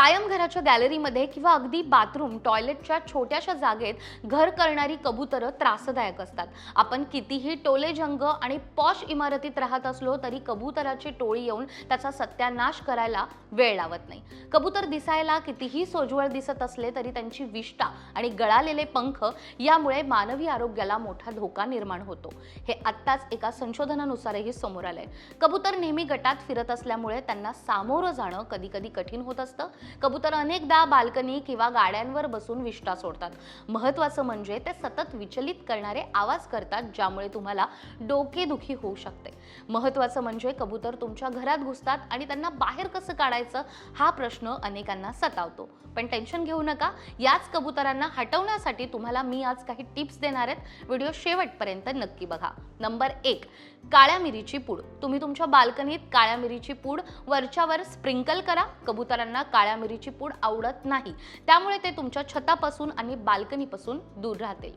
कायम घराच्या गॅलरीमध्ये किंवा अगदी बाथरूम टॉयलेटच्या छोट्याशा जागेत घर करणारी कबुतरं त्रासदायक असतात. आपण कितीही टोले जंग आणि पॉश इमारतीत राहत असलो तरी कबुतराची टोळी येऊन त्याचा सत्यानाश करायला वेळ लावत नाही. कबूतर दिसायला कितीही सोज्वळ दिसत असले तरी त्यांची विष्ठा आणि गळालेले पंख यामुळे मानवी आरोग्याला मोठा धोका निर्माण होतो. हे आत्ताच एका संशोधनानुसारही समोर आलंय. कबूतर नेहमी गटात फिरत असल्यामुळे त्यांना सामोरं जाणं कधी कधी कठीण होत असतं. कबूतर अनेकदा बाल्कनी किंवा गाड्यांवर बसून विष्ठा सोडतात. महत्वाचं म्हणजे ते सतत विचलित करणारे आवाज करतात ज्यामुळे तुम्हाला डोकेदुखी होऊ शकते. महत्वाचं म्हणजे कबूतर तुमच्या घरात घुसतात आणि त्यांना बाहेर कसं काढायचं हा प्रश्न अनेकांना सतावतो. पण टेन्शन घेऊ नका याच कबुतरांना हटवण्यासाठी तुम्हाला मी आज काही टिप्स देणार आहेत. व्हिडिओ शेवटपर्यंत नक्की बघा. नंबर एक काळ्या मिरीची पूड. तुम्ही तुमच्या बाल्कनीत काळ्या मिरीची पूड वरच्यावर स्प्रिंकल करा. कबुतरांना काळ्या कॅमेरीची पूड आवडत नाही. त्यामुळे ते तुमच्या छतापासून आणि बाल्कनीपासून दूर राहतील.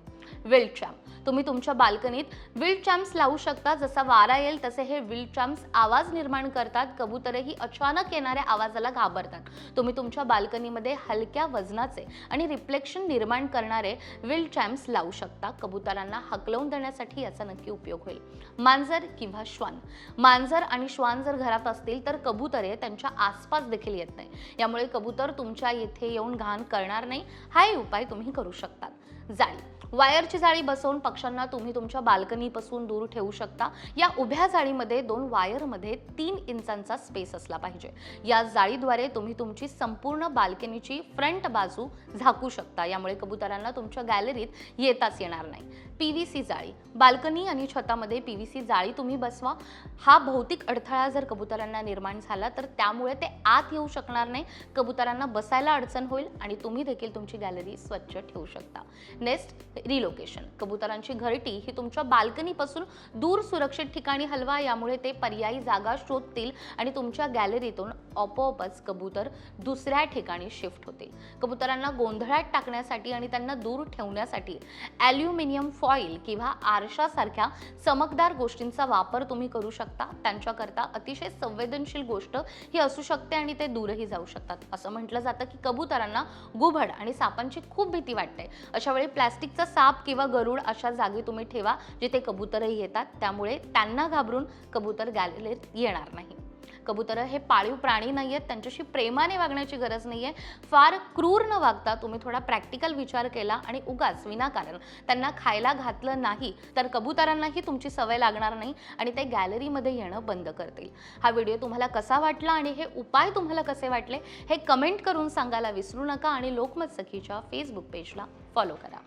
विल्ड चॅम्प तुम्ही तुमच्या बाल्कनीत विल्ड चॅम्प्स लावू शकता. जसा वारा येईल तसे हे विल्ड चॅम्प्स आवाज निर्माण करतात. कबुतरही अचानक येणाऱ्या आवाजाला घाबरतात. तुम्ही तुमच्या बाल्कनीमध्ये हलक्या वजनाचे आणि रिफ्लेक्शन निर्माण करणारे विल्ड चॅम्प्स लावू शकता. कबुतरांना हकलवून देण्यासाठी याचा नक्की उपयोग होईल. मांजर किंवा श्वान. मांजर आणि श्वान जर घरात असतील तर कबुतरे त्यांच्या आसपास देखील येत नाही. यामुळे कबूतर तुमच्या येथे येऊन घाण करणार नाही. हाही उपाय तुम्ही करू शकतात. जाळी वायरची जाळी बसवून पक्ष्यांना तुम्ही तुमच्या बाल्कनीपासून दूर ठेवू शकता. या उभ्या जाळीमध्ये दोन वायरमध्ये तीन इंचांचा स्पेस असला पाहिजे. या जाळीद्वारे तुम्ही तुमची संपूर्ण बाल्कनीची फ्रंट बाजू झाकू शकता. यामुळे कबुतरांना तुमच्या गॅलरीत येताच येणार नाही. पी व्ही सी जाळी. बाल्कनी आणि छतामध्ये पी व्ही सी जाळी तुम्ही बसवा. हा भौतिक अडथळा जर कबुतरांना निर्माण झाला तर त्यामुळे ते आत येऊ शकणार नाही. कबुतरांना बसायला अडचण होईल आणि तुम्ही देखील तुमची गॅलरी स्वच्छ ठेवू शकता. Next relocation. कबुतरांची घरटी ही तुमच्या बाल्कनीपासून दूर सुरक्षित ठिकाणी हलवा यामुळे ते पर्यायी जागा शोधतील आणि तुमच्या गॅलरीतून आपोआपच कबूतर दुसऱ्या ठिकाणी शिफ्ट होतील. कबुतरांना गोंधळात टाकण्यासाठी आणि त्यांना दूर ठेवण्यासाठी ॲल्युमिनियम फॉईल किंवा आरशासारख्या चमकदार गोष्टींचा वापर तुम्ही करू शकता. त्यांच्याकरता अतिशय संवेदनशील गोष्ट ही असू शकते आणि ते दूरही जाऊ शकतात. असं म्हटलं जातं की कबुतरांना गुभड आणि सापांची खूप भीती वाटते. अशा वेळी प्लॅस्टिकचा साप किंवा गरुड अशा जागी तुम्ही ठेवा जिथे कबुतरही येतात. त्यामुळे त्यांना घाबरून कबूतर गॅलरीत येणार नाही. कबुतरं हे पाळीव प्राणी नाही आहेत त्यांच्याशी प्रेमाने वागण्याची गरज नाही आहे फार क्रूर न वागता तुम्ही थोडा प्रॅक्टिकल विचार केला आणि उगाच विनाकारण त्यांना खायला घातलं नाही तर कबुतरांनाही तुमची सवय लागणार नाही आणि ते गॅलरीमध्ये येणं बंद करतील. हा व्हिडिओ तुम्हाला कसा वाटला आणि हे उपाय तुम्हाला कसे वाटले हे कमेंट करून सांगायला विसरू नका आणि लोकमत सखीच्या फेसबुक पेजला फॉलो करा.